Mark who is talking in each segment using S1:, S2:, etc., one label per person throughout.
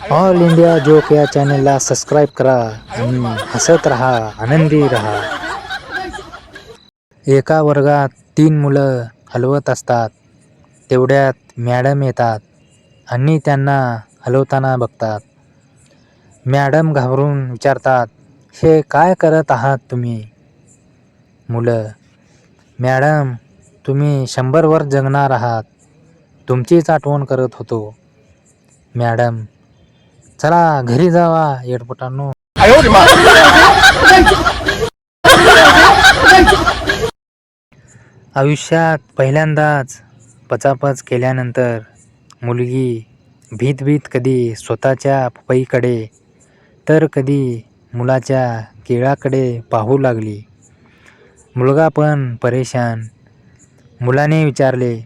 S1: All India joke या चॅनलला subscribe करा आणि हसत राहा आनंदी राहा. एका वर्गात तीन मुलं हलवत असतात. तेवढ्यात मॅडम येतात आणि त्यांना हलवताना बघतात. मॅडम घाबरून विचारतात हे काय करत आहात तुम्ही? मुलं मॅडम तुम्ही शंभर वर्ष जगणार आहात. तुमचीच आठवण करत होतो. मॅडम चला घरी जावा एडपटांनो आयुष्यात पहिल्यांदाच पचापच केल्यानंतर मुलगी भीत भीत कधी स्वतःच्या पपईकडे तर कधी मुलाच्या केळाकडे पाहू लागली. मुलगा पण परेशान. मुलाने विचारले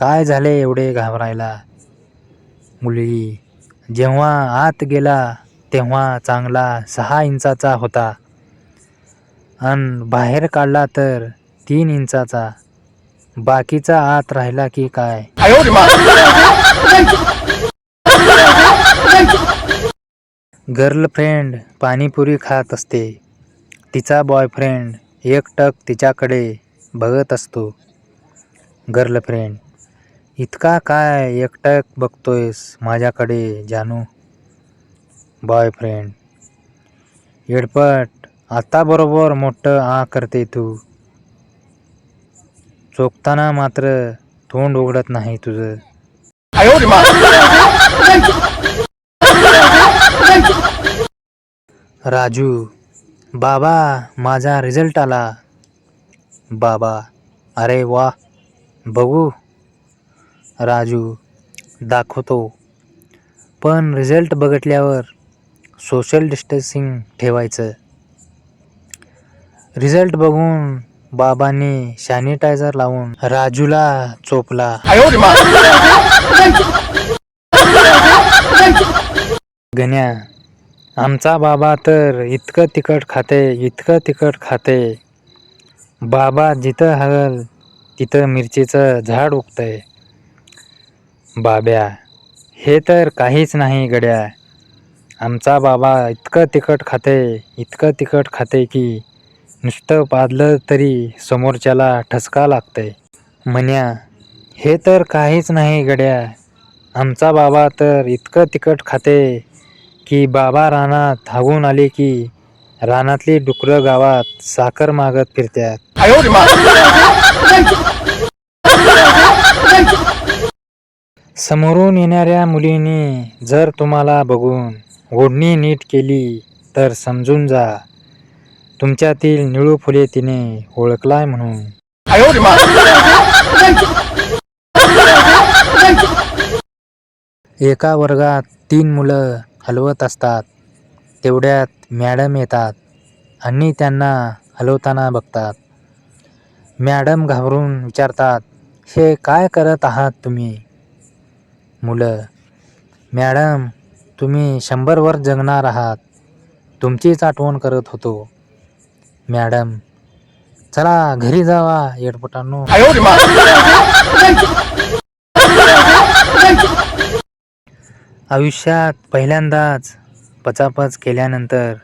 S1: काय झाले एवढे घाबरायला? मुलगी जेव्हा आत गेला तेव्हा चांगला सहा इंचाचा होता. अन बाहेर काढला तर तीन इंचाचा. बाकीचा आत राहिला की काय? गर्लफ्रेंड पाणीपुरी खात असते. तिचा बॉयफ्रेंड एकटक तिच्याकडे बघत असतो. गर्लफ्रेंड इतका काय एकटक बघतोयस माझ्याकडे जानू? बॉयफ्रेंड येडपट आता बरोबर मोठं आ करते तू. चोखताना मात्र तोंड उघडत नाही तुझं. राजू बाबा माझा रिझल्ट आला. बाबा अरे वा. बघू. राजू दाखवतो. पण रिझल्ट बघितल्यावर सोशल डिस्टन्सिंग ठेवायचं. रिझल्ट बघून बाबांनी सॅनिटायझर लावून राजूला चोपला. गण्या आमचा बाबा तर इतकं तिखट खाते इतकं तिखट खाते. बाबा जिथं हल तिथं मिरचीचं झाड उगतंय. बाब्या हे तर काहीच नाही गड्या. आमचा बाबा इतकं तिखट खाते इतकं तिखट खाते की नुसतं पाजलं तरी समोरच्याला ठसका लागतंय. म्हण्या हे तर काहीच नाही गड्या. आमचा बाबा तर इतकं तिखट खाते की बाबा रानात हागून आले की रानातली डुकरं गावात साखर मागत फिरत्यात. समोरून येणाऱ्या मुलीने जर तुम्हाला बघून ओढणी नीट केली तर समजून जा. तुमच्यातील निळू फुले तिने ओळखलाय म्हणून. एका वर्गात तीन मुलं हलवत असतात. तेवढ्यात मॅडम येतात आणि त्यांना हलवताना बघतात. मॅडम घाबरून विचारतात हे काय करत आहात तुम्ही? मुलं. मॅडम तुम्ही शंभर वर्ष जगणार आहात. तुमचीच आठवण करत होतो. मॅडम चला घरी जावा एडपटांनो आयुष्यात पहिल्यांदाच पचापच केल्यानंतर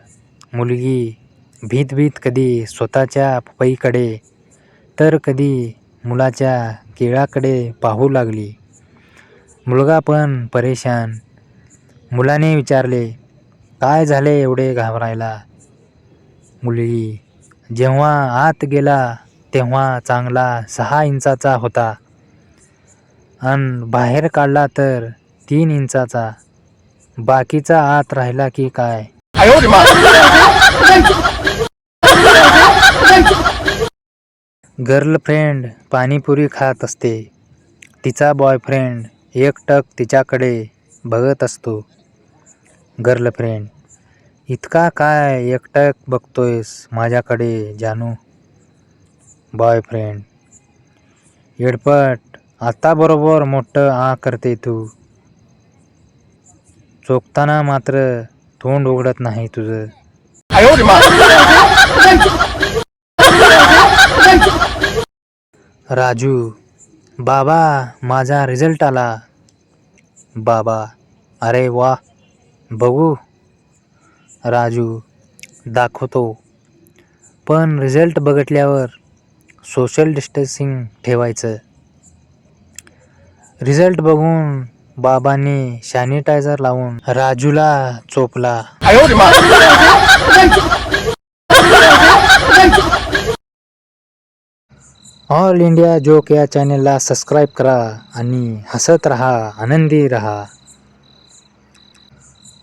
S1: मुलगी भीत भीत कधी स्वतःच्या पपईकडे तर कधी मुलाच्या केळाकडे पाहू लागली. मुलगा पण परेशान. मुलाने विचारले काय झाले एवढे घाबरायला? मुलगी जेव्हा आत गेला तेव्हा चांगला सहा इंचाचा होता. अन बाहेर काढला तर तीन इंचाचा. बाकीचा आत राहिला की काय? गर्लफ्रेंड पाणीपुरी खात असते. तिचा बॉयफ्रेंड एकटक तिच्याकडे बघत असतो. गर्लफ्रेंड इतका काय एकटक बघतोयस माझ्याकडे जानू? बॉयफ्रेंड येडपट आता बरोबर मोठं आ करते तू. चोखताना मात्र तोंड उघडत नाही तुझं. राजू बाबा माझा रिझल्ट आला. बाबा अरे वा बघू. राजू दाखवतो. पण रिझल्ट बघितल्यावर सोशल डिस्टन्सिंग ठेवायचं. रिझल्ट बघून बाबांनी सॅनिटायझर लावून राजूला चोपला. ऑल इंडिया जोक या चॅनेलला सबस्क्राईब करा आणि हसत रहा आनंदी रहा.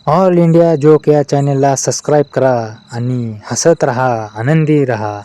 S1: ऑल इंडिया जोक या चॅनेलला सबस्क्राईब करा आणि हसत रहा आनंदी रहा.